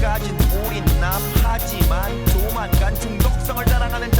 가진 우린 남하지만 조만간 중독성을 자랑하는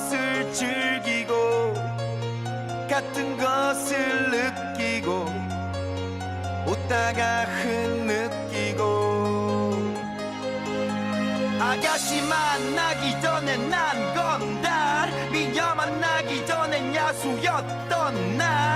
것을 즐기고 같은 것을 느끼고 웃다가 흔느끼고 아가씨 만나기 전엔 난 건달 미녀 만나기 전엔 야수였던 날.